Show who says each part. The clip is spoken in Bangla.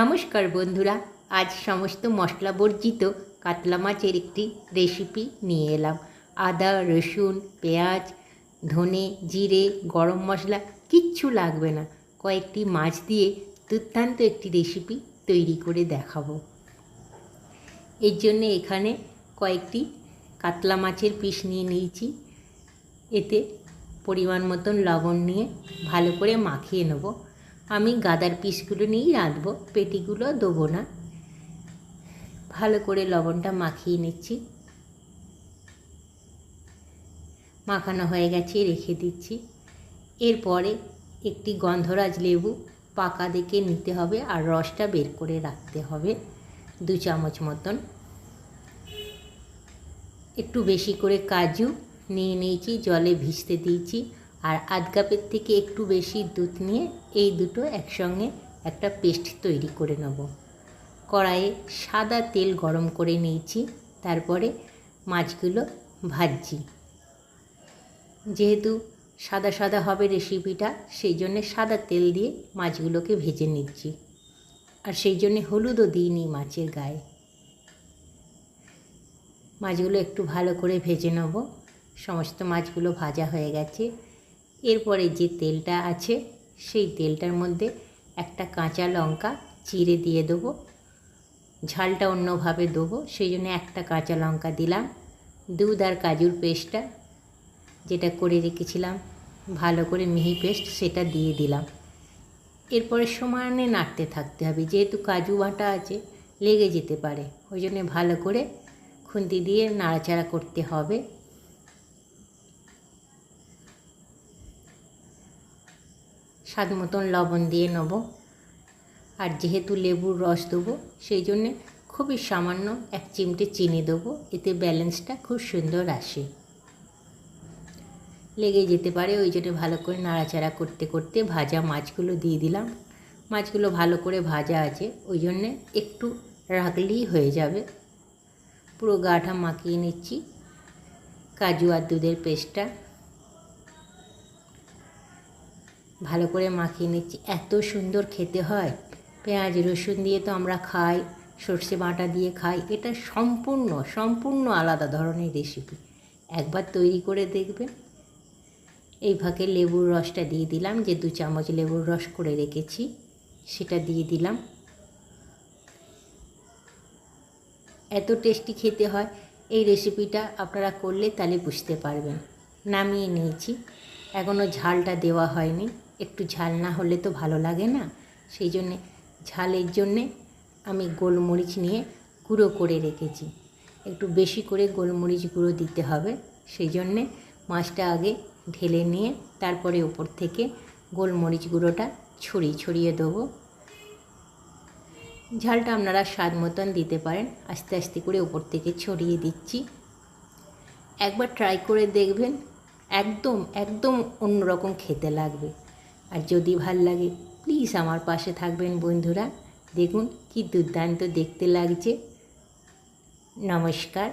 Speaker 1: নমস্কার বন্ধুরা, আজ সমস্ত মশলা বর্জিত কাতলা মাছের একটি রেসিপি নিয়ে এলাম। আদা, রসুন, পেঁয়াজ, ধনে, জিরে, গরম মশলা, কিচ্ছু লাগবে না। কয়েকটি মাছ দিয়ে দুর্দান্ত একটি রেসিপি তৈরি করে দেখাবো। এর জন্য এখানে কয়েকটি কাতলা মাছের পিস নিয়ে নিয়েছি। এতে পরিমাণ মতন লবণ নিয়ে ভালো করে মাখিয়ে নেব। আমি গাদার পিসগুলো নিয়েই রাঁধবো, পেটিগুলো দেবো না। ভালো করে লবণটা মাখিয়ে নিচ্ছি। মাখানো হয়ে গেছে, রেখে দিচ্ছি। এরপরে একটি গন্ধরাজ লেবু পাকা দেখে নিতে হবে আর রসটা বের করে রাখতে হবে দু চামচ মতন। একটু বেশি করে কাজু নিয়ে নিয়েছি, জলে ভিজতে দিয়েছি। আর আধ কাপের থেকে একটু বেশি দুধ নিয়ে এই দুটো একসঙ্গে একটা পেস্ট তৈরি করে নেব। কড়াইয়ে সাদা তেল গরম করে নিয়েছি, তারপরে মাছগুলো ভাজছি। যেহেতু সাদা সাদা হবে রেসিপিটা, সেই জন্যে সাদা তেল দিয়ে মাছগুলোকে ভেজে নিচ্ছি। আর সেই জন্যে হলুদও দিইনি মাছের গায়ে। মাছগুলো একটু ভালো করে ভেজে নেব। সমস্ত মাছগুলো ভাজা হয়ে গেছে। এরপরে যে তেলটা আছে, সেই তেলটার মধ্যে একটা কাঁচা লঙ্কা চিড়ে দিয়ে দেবো। ঝালটা অন্যভাবে দেবো, সেই জন্য একটা কাঁচা লঙ্কা দিলাম। দুধ আর কাজুর পেস্টটা যেটা করে রেখেছিলাম, ভালো করে মিহি পেস্ট সেটা দিয়ে দিলাম। এরপরে সমানে নাড়তে থাকতে হবে, যেহেতু কাজু বাটা আছে, লেগে যেতে পারে। ওই জন্য ভালো করে খুন্তি দিয়ে নাড়াচাড়া করতে হবে। স্বাদ মতন লবণ দিয়ে নেব। আর যেহেতু লেবুর রস দেবো, সেই জন্যে খুবই সামান্য এক চিমটে চিনি দেবো। এতে ব্যালেন্সটা খুব সুন্দর আসে। লেগে যেতে পারে, ওই জন্য ভালো করে নাড়াচাড়া করতে করতে ভাজা মাছগুলো দিয়ে দিলাম। মাছগুলো ভালো করে ভাজা আছে, ওই জন্যে একটু রাখলেই হয়ে যাবে। পুরো গাটা মাখিয়ে নিচ্ছি। কাজু আর দুধের পেস্টটা ভালো করে মাখিয়ে নিচ্ছি। এত সুন্দর খেতে হয়। পেঁয়াজ, রসুন দিয়ে তো আমরা খাই, সর্ষে বাটা দিয়ে খাই। এটা সম্পূর্ণ সম্পূর্ণ আলাদা ধরনের রেসিপি একবার তৈরি করে দেখবেন। এই ভাগে লেবুর রসটা দিয়ে দিলাম, যে দু চামচ লেবুর রস করে রেখেছি, সেটা দিয়ে দিলাম। এত টেস্টি খেতে হয়। এই রেসিপিটা আপনারা করলে তাহলে বুঝতে পারবেন। নামিয়ে নিয়েছি। এখনও ঝালটা দেওয়া হয়নি। একটু ঝাল না হলে তো ভালো লাগে না। সেই জন্যে ঝালের জন্যে আমি গোলমরিচ নিয়ে গুঁড়ো করে রেখেছি। একটু বেশি করে গোলমরিচ গুঁড়ো দিতে হবে। সেই জন্যে মাছটা আগে ঢেলে নিয়ে তারপরে ওপর থেকে গোলমরিচ গুঁড়োটা ছড়িয়ে ছড়িয়ে দেবো। ঝালটা আপনারা স্বাদ মতন দিতে পারেন। আস্তে আস্তে করে ওপর থেকে ছড়িয়ে দিচ্ছি। একবার ট্রাই করে দেখবেন, একদম একদম অন্যরকম খেতে লাগবে। আর যদি ভালো লাগে প্লিজ আমার পাশে থাকবেন বন্ধুরা। দেখুন কি দুর্দান্ত দেখতে লাগছে। নমস্কার।